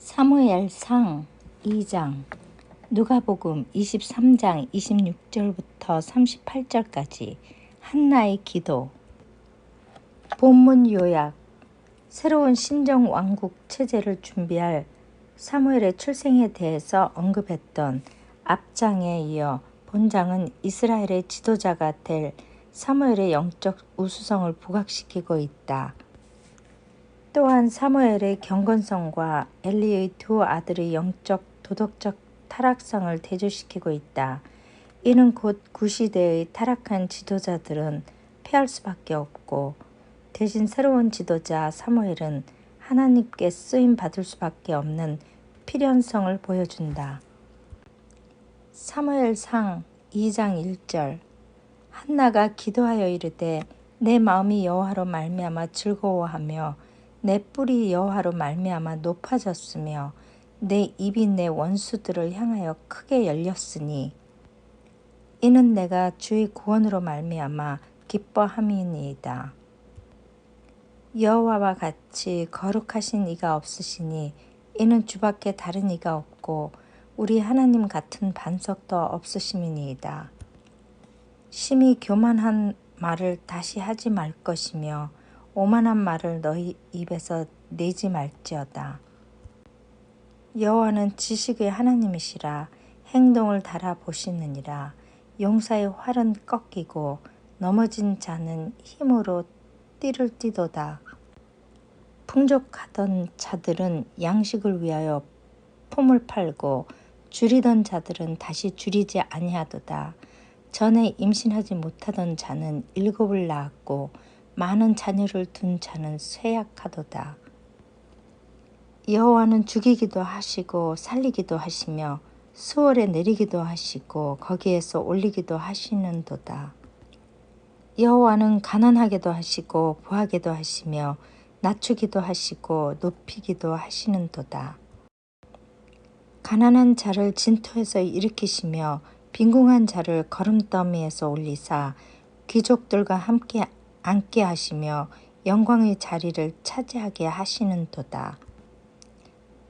사무엘상 2장 누가복음 23장 26절부터 38절까지 한나의 기도 본문 요약 새로운 신정 왕국 체제를 준비할 사무엘의 출생에 대해서 언급했던 앞장에 이어 본장은 이스라엘의 지도자가 될 사무엘의 영적 우수성을 부각시키고 있다. 또한 사무엘의 경건성과 엘리의 두 아들의 영적 도덕적 타락성을 대조시키고 있다. 이는 곧 구시대의 타락한 지도자들은 패할 수밖에 없고 대신 새로운 지도자 사무엘은 하나님께 쓰임 받을 수밖에 없는 필연성을 보여준다. 사무엘상 2장 1절 한나가 기도하여 이르되 내 마음이 여호와로 말미암아 즐거워하며 내 뿔이 여호와로 말미암아 높아졌으며 내 입이 내 원수들을 향하여 크게 열렸으니 이는 내가 주의 구원으로 말미암아 기뻐함이니이다. 여호와와 같이 거룩하신 이가 없으시니 이는 주밖에 다른 이가 없고 우리 하나님 같은 반석도 없으심이니이다. 심히 교만한 말을 다시 하지 말 것이며 오만한 말을 너희 입에서 내지 말지어다. 여호와는 지식의 하나님이시라 행동을 달아 보시느니라 용사의 활은 꺾이고 넘어진 자는 힘으로 띠를 띠도다. 풍족하던 자들은 양식을 위하여 품을 팔고 줄이던 자들은 다시 줄이지 아니하도다. 전에 임신하지 못하던 자는 일곱을 낳았고 많은 자녀를 둔 자는 쇠약하도다. 여호와는 죽이기도 하시고 살리기도 하시며 수월에 내리기도 하시고 거기에서 올리기도 하시는도다. 여호와는 가난하게도 하시고 부하게도 하시며 낮추기도 하시고 높이기도 하시는도다. 가난한 자를 진토에서 일으키시며 빈궁한 자를 걸음더미에서 올리사 귀족들과 함께 앉게 하시며 영광의 자리를 차지하게 하시는도다.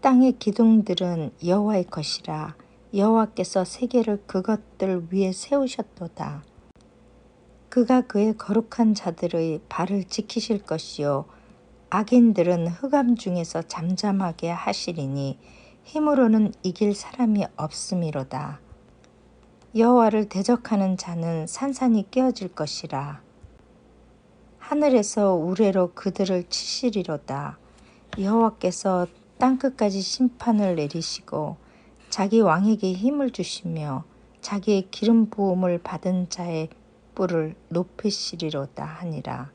땅의 기둥들은 여호와의 것이라 여호와께서 세계를 그것들 위에 세우셨도다. 그가 그의 거룩한 자들의 발을 지키실 것이요 악인들은 흑암 중에서 잠잠하게 하시리니 힘으로는 이길 사람이 없음이로다. 여호와를 대적하는 자는 산산이 깨어질 것이라. 하늘에서 우레로 그들을 치시리로다. 여호와께서 땅끝까지 심판을 내리시고 자기 왕에게 힘을 주시며 자기의 기름 부음을 받은 자의 뿔을 높이시리로다 하니라.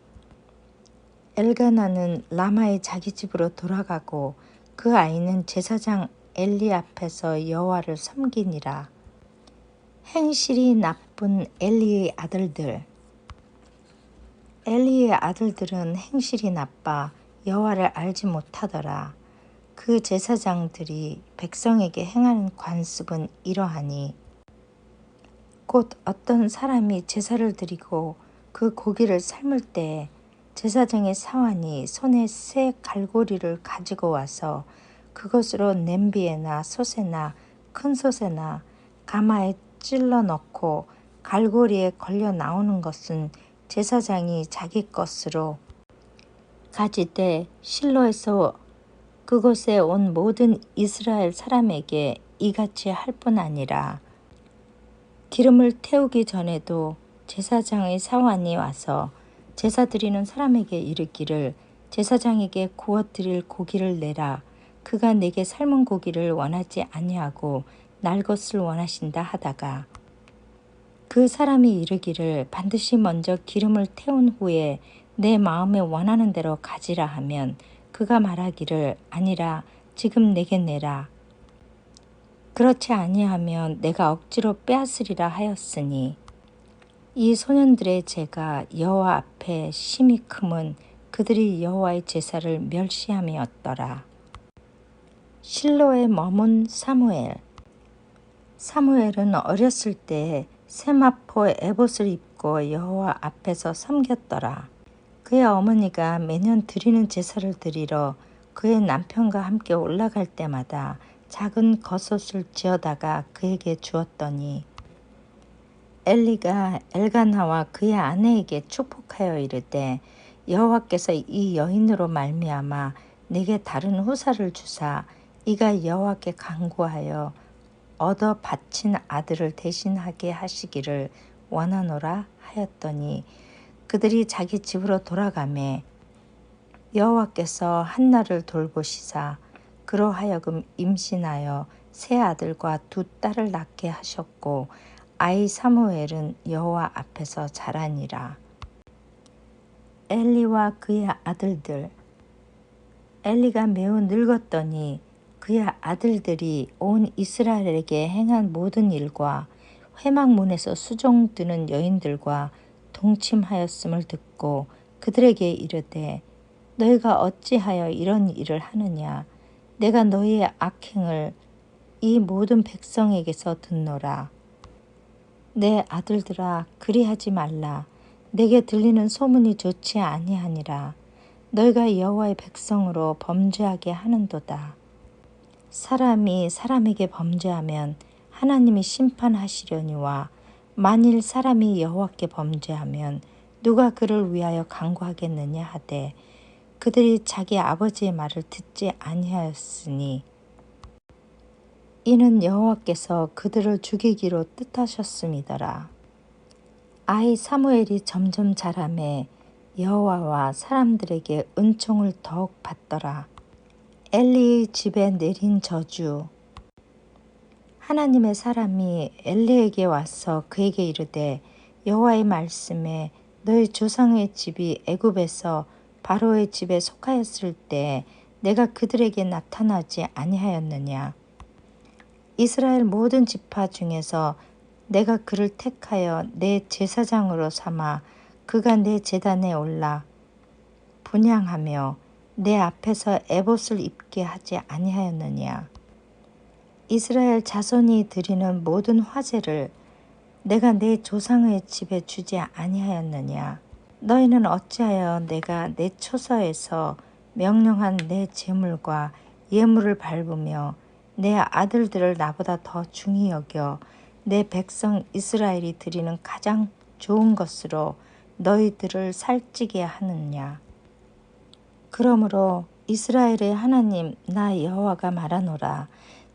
엘가나는 라마의 자기 집으로 돌아가고 그 아이는 제사장 엘리 앞에서 여호와를 섬기니라. 행실이 나쁜 엘리의 아들들 엘리의 아들들은 행실이 나빠 여호와를 알지 못하더라. 그 제사장들이 백성에게 행하는 관습은 이러하니 곧 어떤 사람이 제사를 드리고 그 고기를 삶을 때 제사장의 사환이 손에 새 갈고리를 가지고 와서 그것으로 냄비에나 솥에나 큰 솥에나 가마에 찔러 넣고 갈고리에 걸려 나오는 것은 제사장이 자기 것으로 가지되 실로에서 그곳에 온 모든 이스라엘 사람에게 이같이 할 뿐 아니라 기름을 태우기 전에도 제사장의 사환이 와서 제사 드리는 사람에게 이르기를 제사장에게 구워 드릴 고기를 내라. 그가 내게 삶은 고기를 원하지 아니하고 날 것을 원하신다 하다가 그 사람이 이르기를 반드시 먼저 기름을 태운 후에 내 마음에 원하는 대로 가지라 하면 그가 말하기를 아니라 지금 내게 내라. 그렇지 아니하면 내가 억지로 빼앗으리라 하였으니 이 소년들의 죄가 여호와 앞에 심히 크은 그들이 여호와의 제사를 멸시함이었더라. 실로에 머문 사무엘 사무엘은 어렸을 때 세마포 에봇을 입고 여호와 앞에서 섬겼더라. 그의 어머니가 매년 드리는 제사를 드리러 그의 남편과 함께 올라갈 때마다 작은 겉옷을 지어다가 그에게 주었더니 엘리가 엘가나와 그의 아내에게 축복하여 이르되 여호와께서 이 여인으로 말미암아 내게 다른 후사를 주사 이가 여호와께 간구하여 얻어 바친 아들을 대신하게 하시기를 원하노라 하였더니 그들이 자기 집으로 돌아가매 여호와께서 한나를 돌보시사 그로 하여금 임신하여 세 아들과 두 딸을 낳게 하셨고 아이 사무엘은 여호와 앞에서 자라니라. 엘리와 그의 아들들 엘리가 매우 늙었더니 그의 아들들이 온 이스라엘에게 행한 모든 일과 회막문에서 수종 드는 여인들과 동침하였음을 듣고 그들에게 이르되 너희가 어찌하여 이런 일을 하느냐 내가 너희의 악행을 이 모든 백성에게서 듣노라 내 아들들아 그리하지 말라 내게 들리는 소문이 좋지 아니하니라. 너희가 여호와의 백성으로 범죄하게 하는도다. 사람이 사람에게 범죄하면 하나님이 심판하시려니와 만일 사람이 여호와께 범죄하면 누가 그를 위하여 강구하겠느냐 하되 그들이 자기 아버지의 말을 듣지 아니하였으니 이는 여호와께서 그들을 죽이기로 뜻하셨음이더라. 아이 사무엘이 점점 자라매 여호와와 사람들에게 은총을 더욱 받더라. 엘리의 집에 내린 저주. 하나님의 사람이 엘리에게 와서 그에게 이르되 여호와의 말씀에 너희 조상의 집이 애굽에서 바로의 집에 속하였을 때 내가 그들에게 나타나지 아니하였느냐? 이스라엘 모든 지파 중에서 내가 그를 택하여 내 제사장으로 삼아 그가 내 제단에 올라 분양하며 내 앞에서 에봇을 입게 하지 아니하였느냐. 이스라엘 자손이 드리는 모든 화제를 내가 내 조상의 집에 주지 아니하였느냐. 너희는 어찌하여 내가 내 초서에서 명령한 내 재물과 예물을 밟으며 내 아들들을 나보다 더 중히 여겨 내 백성 이스라엘이 드리는 가장 좋은 것으로 너희들을 살찌게 하느냐. 그러므로 이스라엘의 하나님 나 여호와가 말하노라.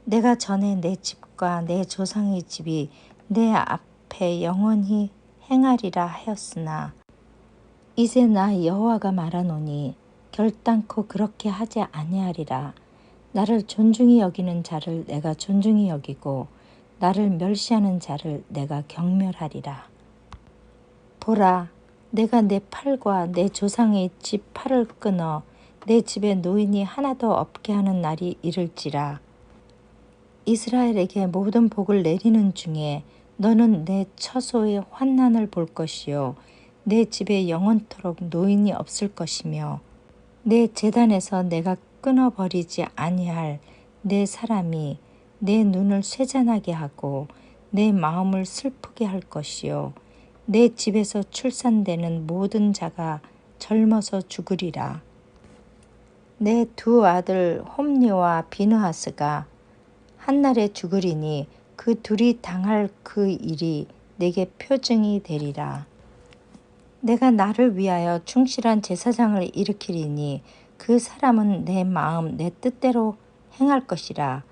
내가 전에 내 집과 내 조상의 집이 내 앞에 영원히 행하리라 하였으나 이제 나 여호와가 말하노니 결단코 그렇게 하지 아니하리라. 나를 존중히 여기는 자를 내가 존중히 여기고 나를 멸시하는 자를 내가 경멸하리라. 보라, 내가 내 팔과 내 조상의 집 팔을 끊어 내 집에 노인이 하나도 없게 하는 날이 이를지라. 이스라엘에게 모든 복을 내리는 중에 너는 내 처소의 환난을 볼 것이요 내 집에 영원토록 노인이 없을 것이며 내 재단에서 내가 끊어버리지 아니할 내 사람이 내 눈을 쇠잔하게 하고 내 마음을 슬프게 할 것이요 내 집에서 출산되는 모든 자가 젊어서 죽으리라. 내 두 아들 홈니와 비느하스가 한날에 죽으리니 그 둘이 당할 그 일이 내게 표징이 되리라. 내가 나를 위하여 충실한 제사장을 일으키리니 그 사람은 내 마음 내 뜻대로 행할 것이라.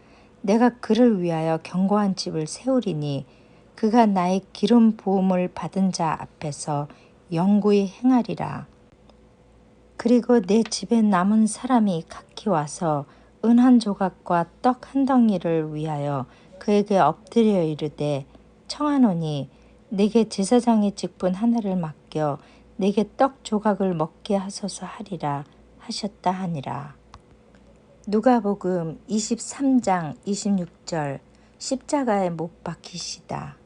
내가 그를 위하여 견고한 집을 세우리니 그가 나의 기름 부음을 받은 자 앞에서 영구히 행하리라. 그리고 내 집에 남은 사람이 각기 와서 은 한 조각과 떡 한 덩이를 위하여 그에게 엎드려 이르되 청하노니 내게 제사장의 직분 하나를 맡겨 내게 떡 조각을 먹게 하소서 하리라 하셨다 하니라. 누가복음 23장 26절 십자가에 못 박히시다.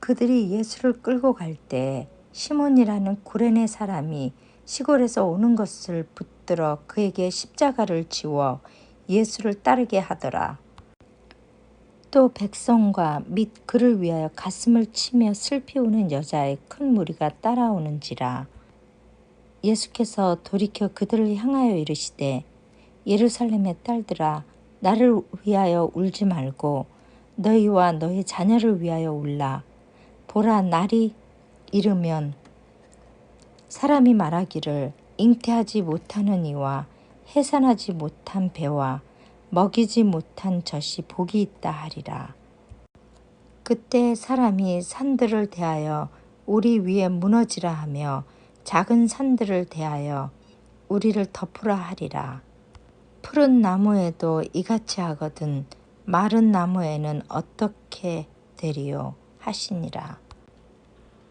그들이 예수를 끌고 갈 때 시몬이라는 구레네 사람이 시골에서 오는 것을 붙들어 그에게 십자가를 지워 예수를 따르게 하더라. 또 백성과 및 그를 위하여 가슴을 치며 슬피 우는 여자의 큰 무리가 따라오는지라. 예수께서 돌이켜 그들을 향하여 이르시되 예루살렘의 딸들아 나를 위하여 울지 말고 너희와 너희 자녀를 위하여 울라 보라 날이 이르면 사람이 말하기를 잉태하지 못하는 이와 해산하지 못한 배와 먹이지 못한 젖이 복이 있다 하리라. 그때 사람이 산들을 대하여 우리 위에 무너지라 하며 작은 산들을 대하여 우리를 덮으라 하리라. 푸른 나무에도 이같이 하거든 마른 나무에는 어떻게 되리요 하시니라.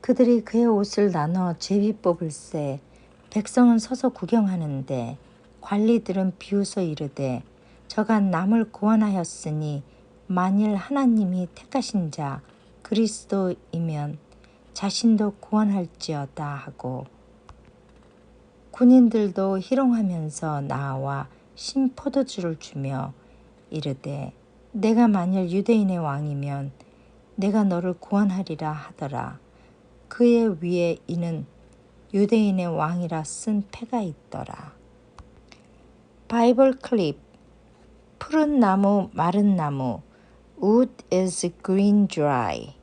그들이 그의 옷을 나눠 제비 뽑을새 백성은 서서 구경하는데 관리들은 비웃어 이르되 저가 남을 구원하였으니 만일 하나님이 택하신 자 그리스도이면 자신도 구원할지어다 하고 군인들도 희롱하면서 나와 신포도주를 주며 이르되 내가 만일 유대인의 왕이면 내가 너를 구원하리라 하더라. 그의 위에 이는 유대인의 왕이라 쓴 패가 있더라. 바이블 클립 푸른 나무 마른 나무 Wood is green dry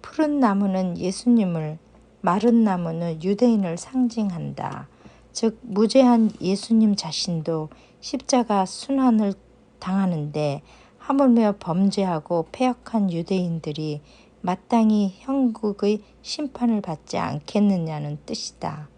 푸른 나무는 예수님을 마른 나무는 유대인을 상징한다. 즉 무죄한 예수님 자신도 십자가 순환을 당하는데 하물며 범죄하고 패역한 유대인들이 마땅히 형국의 심판을 받지 않겠느냐는 뜻이다.